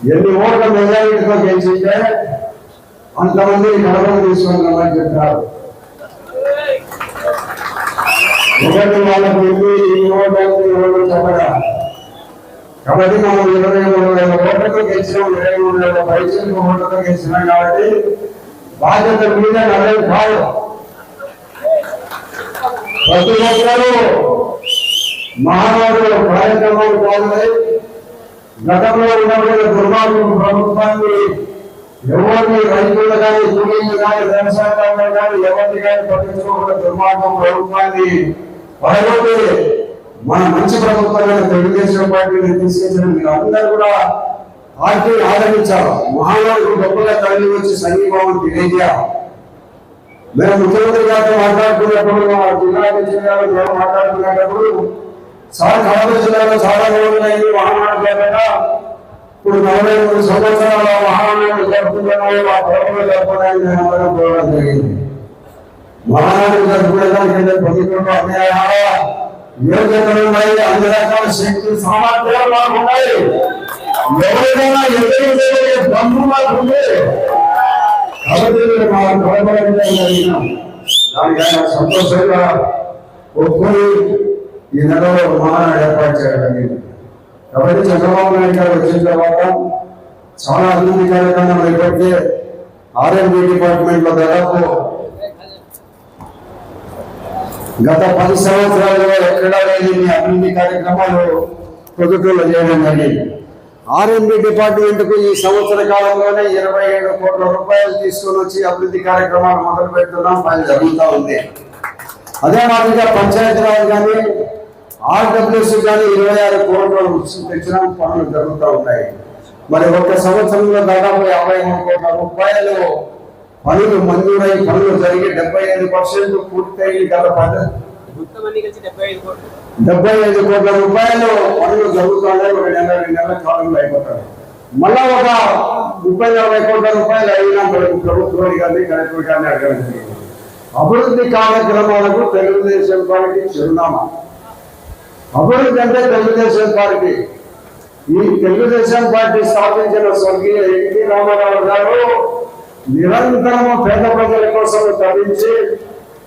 ఎన్ని ఓట్ల మెజారిటీతో గెలిచింటే అంతమంది కడపను తీసుకుంటామని చెప్పారు. ఒకటి వాళ్ళకు వెళ్ళి ఈ ఓట్లు ఈ ఓట్లు చెప్పగా కాబట్టి మనం ఇరవై మూడు వేల ఓట్లతో గెలిచినాం ఇరవై మూడు వేల పైసలు ఓట్లతో గెలిచినాం కాబట్టి బాధ్యత మీద నలభై కాదు. ప్రతి ఒక్కరూ మహానాడు కార్యక్రమాలు పాల్గొని గతంలో ఉన్నటువంటి దుర్మార్గం ప్రభుత్వాన్ని ఎవరిని రైతులు కానీ కూలీలు కానీ వ్యవసాయదారులు కానీ ఎవరిని కానీ పట్టించుకోకుండా దుర్మార్గం ప్రభుత్వాన్ని పడగొట్టి మన మంచి ప్రభుత్వమైన తెలుగుదేశం పార్టీని తీసుకొచ్చిన మీరు అందరూ కూడా పార్టీని ఆదరించారు. మహానాడు గొప్పగా తరలి వచ్చి సంఘీభావం తెలియజేయాలి మేము ముఖ్యమంత్రి గారితో మాట్లాడుతున్నప్పుడు జిల్లా అధ్యక్షుడు మాట్లాడుతున్నప్పుడు చాలా కడప జిల్లాలో చాలా రోజులైంది మహానాడు లేకుండా. ఇప్పుడు నలభై మూడు సంవత్సరాల మహానాడు జరుపుతున్నాయి మా ప్రభుత్వం జరుపుకోవడానికి మేము అందరం కోరడం జరిగింది. మహానాడు జరుపుకోవడానికి ప్రభుత్వంలో అన్యాయాల యోగ్యతలు ఉన్నాయి అన్ని రకాల శక్తి సామర్థ్యాలు మాకు ఉన్నాయి. ఎవరైనా ఎదురు బంధు మాకు ఉంది. కాబట్టి మా కడపడంలో జరిగినాం దానికైనా సంతోషంగా ఒప్పుకొని ఈ నెలలో విమానాన్ని ఏర్పాటు చేయడం జరిగింది కాబట్టి చంద్రబాబు నాయుడు గారు వచ్చిన తర్వాత చాలా అభివృద్ధి కార్యక్రమాలు ఇప్పటికే ఆర్ఎండి డిపార్ట్మెంట్లో దాదాపు గత పది సంవత్సరాలుగా ఎక్కడా లేని అభివృద్ధి కార్యక్రమాలు ప్రభుత్వంలో చేయడం జరిగింది. ఆర్ఎండి డిపార్ట్మెంట్కు ఈ సంవత్సర కాలంలోనే ఇరవై ఏడు కోట్ల రూపాయలు తీసుకొని వచ్చి అభివృద్ధి కార్యక్రమాలు మొదలు పెడుతున్నాం పని జరుగుతూ ఉంది. అదే మాదిరిగా పంచాయతీరాజ్ కానీ ఆర్డబ్ల్యూస్ కానీ ఇరవై ఆరు కోట్ల తెచ్చిన పనులు జరుగుతూ ఉన్నాయి. మరి ఒక సంవత్సరంలో దాదాపు యాభై మూడు కోట్ల రూపాయలు పనులు మంజూరై పనులు జరిగి డెబ్బై ఐదు పర్సెంట్ పూర్తయి గత పద డెబ్బై ఐదు కోట్లు. రూపాయలు పనులు జరుగుతున్నాయి ఒక నెల రెండు నెలల కాలంలో అయిపోతాయి. మళ్ళా ఒక ముప్పై నలభై కోట్ల రూపాయలు అయినా మనకు ప్రభుత్వం కానీ కలెక్టర్ కానీ అడగడం జరిగింది. అభివృద్ధి కార్యక్రమాలకు తెలుగుదేశం పార్టీ చిరునామా. అభివృద్ధి అంటే తెలుగుదేశం పార్టీ. ఈ తెలుగుదేశం పార్టీ స్థాపించిన స్వర్గీయ ఎన్టీ రామారావు గారు నిరంతరము పేద ప్రజల కోసం తప్పించి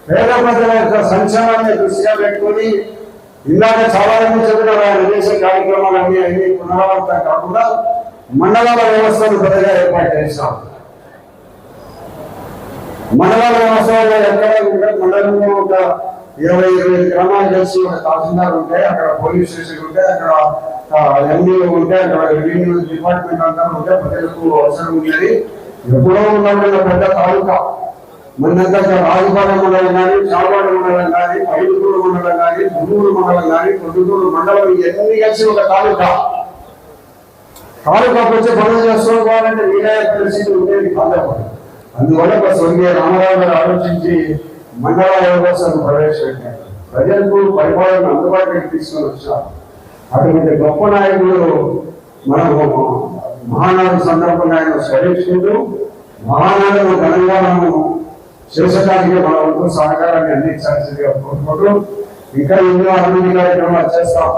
పేద ప్రజల యొక్క సంక్షేమాన్ని దృష్టిగా పెట్టుకొని ఇందాక చాలా మంది చెప్పినారు ఆయన చేసే కార్యక్రమాలన్నీ అన్ని పునరావృతం కాకుండా మండలాల వ్యవస్థను పెద్దగా ఏర్పాటు చేశాం మండలాల వ్యవస్థలో ఎక్కడ కూడా మండలంలో ఒక ఇరవై ఇరవై ఐదు గ్రామాలు కలిసి ఒక తహసీల్దార్ ఉంటే అక్కడ పోలీస్ స్టేషన్ ఉంటే అక్కడ ఎంఈఓ ఉంటే అక్కడ రెవెన్యూ డిపార్ట్మెంట్ అంతా ఉంటే ప్రజలకు అవసరం ఉండేది ఎప్పుడో ఉన్నటువంటి పెద్ద తాలూకా మనంతా రాజుపాలెం మండలం కానీ చాలవాడ మండలం కానీ ఐదుగురు మండలం కానీ మున్నూరు మండలం కానీ పొద్దుటూరు మండలం ఇవన్నీ కలిసి ఒక తాలూకా తాలూకాకు వచ్చి పనులు చేసుకోవాలంటే వీలయ్య పరిస్థితి ఉండేది కాదు అందువల్ల ఒక స్వర్గీయ రామారావు గారు ఆలోచించి మండల వ్యవస్థను ప్రవేశపెట్టారు. ప్రజలకు పరిపాలన అందుబాటులోకి తీసుకొని వచ్చారు. అటువంటి గొప్ప నాయకులు మనము మహానాడు సందర్భంగా ఆయన స్మరించుకుంటూ మహానాడును ఘనంగా మనము చేసడానికి మన వంతు సహకారాన్ని అందించాల్సిందిగా కోరుకుంటూ ఇంకా ఎన్నో అభివృద్ధి కార్యక్రమాలు చేస్తాం.